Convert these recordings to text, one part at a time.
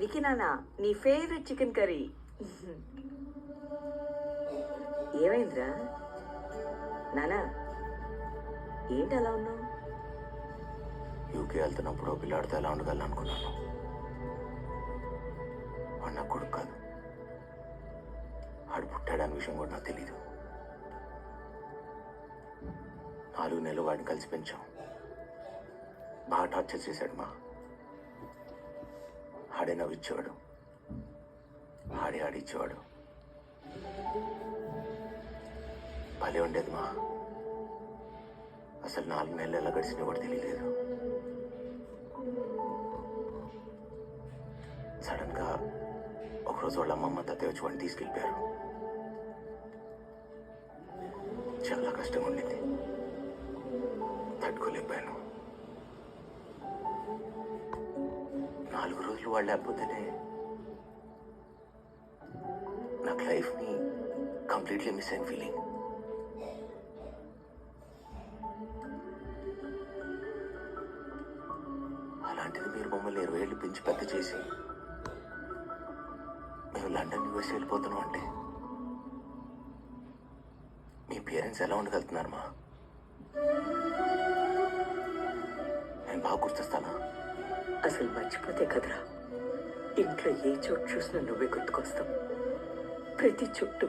Wiki నాన్న నీ favourite chicken curry ఏమైందిరా? నానా ఏంటి అలా ఉన్నావు? యూకే వెళ్తున్నప్పుడు పిల్లాడితో ఎలా ఉండగలను అనుకున్నాను. వాడు కొడుకు కాదు. ఆడు పుట్టాడని విషయం కూడా నాకు తెలీదు. నాలుగు నెలలు వాడిని కలిసి పెంచాం. బాగా టార్చర్ చేశాడు మా. ఆడే నవ్విచ్చేవాడు ఆడి ఆడిచ్చేవాడు భలే ఉండేది మా. అసలు నాలుగు నెలలు ఎలా గడిచినా కూడా తెలియలేదు. సడన్గా ఒకరోజు వాళ్ళ అమ్మమ్మ తాతయ్య వచ్చి వాడిని తీసుకెళ్ళిపోయారు. చాలా కష్టంగా ఉండింది. తట్టుకోలేకపోయాను. నాలుగు రోజులు వాళ్ళు లేకపోతేనే నాకు లైఫ్ని కంప్లీట్లీ మిస్ అయిన ఫీలింగ్ అలాంటిది మీరు మమ్మల్ని ఇరవై ఏళ్ళు పెంచి పెద్ద చేసి మేము లండన్ యూఎస్ వెళ్ళిపోతున్నాం అంటే మీ పేరెంట్స్ ఎలా ఉండగలుగుతున్నారమ్మా నేను బాగా గుర్తిస్తానా? అసలు మర్చిపోతే కదరా? ఇంట్లో ఏ చోటు చూసినా నువ్వే గుర్తుకొస్తావు. ప్రతి చుట్టూ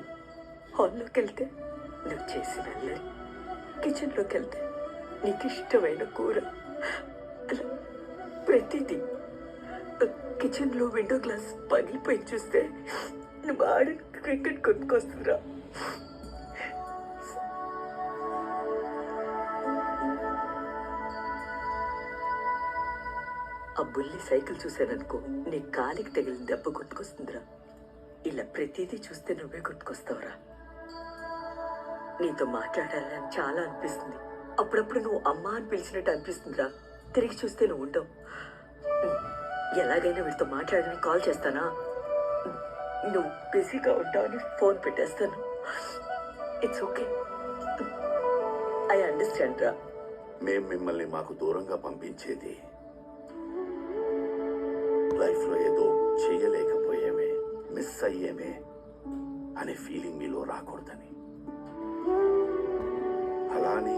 హాల్లోకి వెళ్తే నువ్వు చేసిన అల్లరి కిచెన్లోకి వెళ్తే నీకు ఇష్టమైన కూర. అలా ప్రతిదీ కిచెన్లో విండో గ్లాస్ పగిలిపోయి చూస్తే నువ్వు ఆడిన క్రికెట్ గుర్తుకొస్తుందిరా ఆ బుల్లి సైకిల్ చూశాననుకో నీ కాలికి తగిలిన దెబ్బ గుర్తుకొస్తుందిరా ఇలా ప్రతిదీ చూస్తే నువ్వే గుర్తుకొస్తావురా నీతో మాట్లాడాలని చాలా అనిపిస్తుంది. అప్పుడప్పుడు నువ్వు అమ్మ అని పిలిచినట్టు అనిపిస్తుందిరా. తిరిగి చూస్తే నువ్వు ఉండవు. ఎలాగైనా వీళ్ళతో మాట్లాడని కాల్ చేస్తానా? నువ్వు బిజీగా ఉంటావని ఫోన్ పెట్టేస్తాను. ఇట్స్ ఓకే ఐ అండర్స్టాండ్ రా. మేము మిమ్మల్ని మాకు దూరంగా పంపించేది లైఫ్లో ఏదో చేయలేకపోయేమే మిస్ అయ్యేమే అనే ఫీలింగ్ మీలో రాకూడదని. అలానే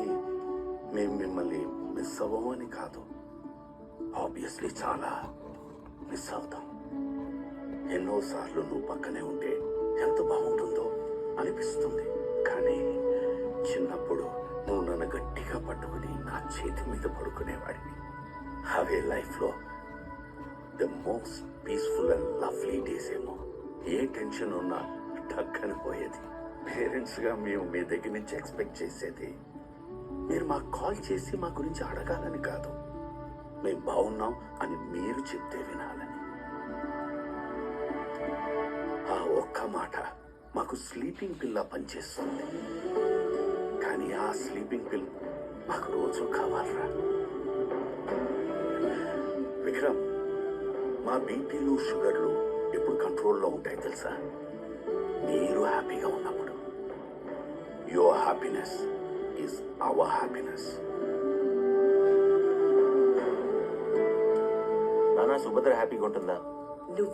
మేము మిమ్మల్ని మిస్ అవ్వమని కాదు ఆబ్వియస్లీ చాలా మిస్ అవుతాం. ఎన్నోసార్లు నువ్వు పక్కనే ఉంటే ఎంత బాగుంటుందో అనిపిస్తుంది. కానీ చిన్నప్పుడు నువ్వు నన్ను గట్టిగా పట్టుకుని నా చేతి మీద పడుకునేవాడిని అవే లైఫ్లో the most peaceful and lovely days ఏమో. ఏ టెన్షన్ ఉన్నా టక్కని పోయేది. పేరెంట్స్గా మేము మీ దగ్గర నుంచి ఎక్స్పెక్ట్ చేసేది మీరు మాకు కాల్ చేసి మా గురించి అడగాలని కాదు. మేము బాగున్నాం అని మీరు చెప్తే వినాలని. ఆ ఒక్క మాట మాకు స్లీపింగ్ పిల్ల పనిచేస్తుంది. కానీ ఆ స్లీపింగ్ పిల్ మాకు రోజు కావాలరా. విక్రమ్ మా బీపీలు షుగర్లు ఎప్పుడు కంట్రోల్లో ఉంటాయి తెలుసా? మీరు హ్యాపీగా ఉన్నప్పుడు. Your happiness is our happiness నానా సుభద్ర హ్యాపీగా ఉంటుందా? నువ్వు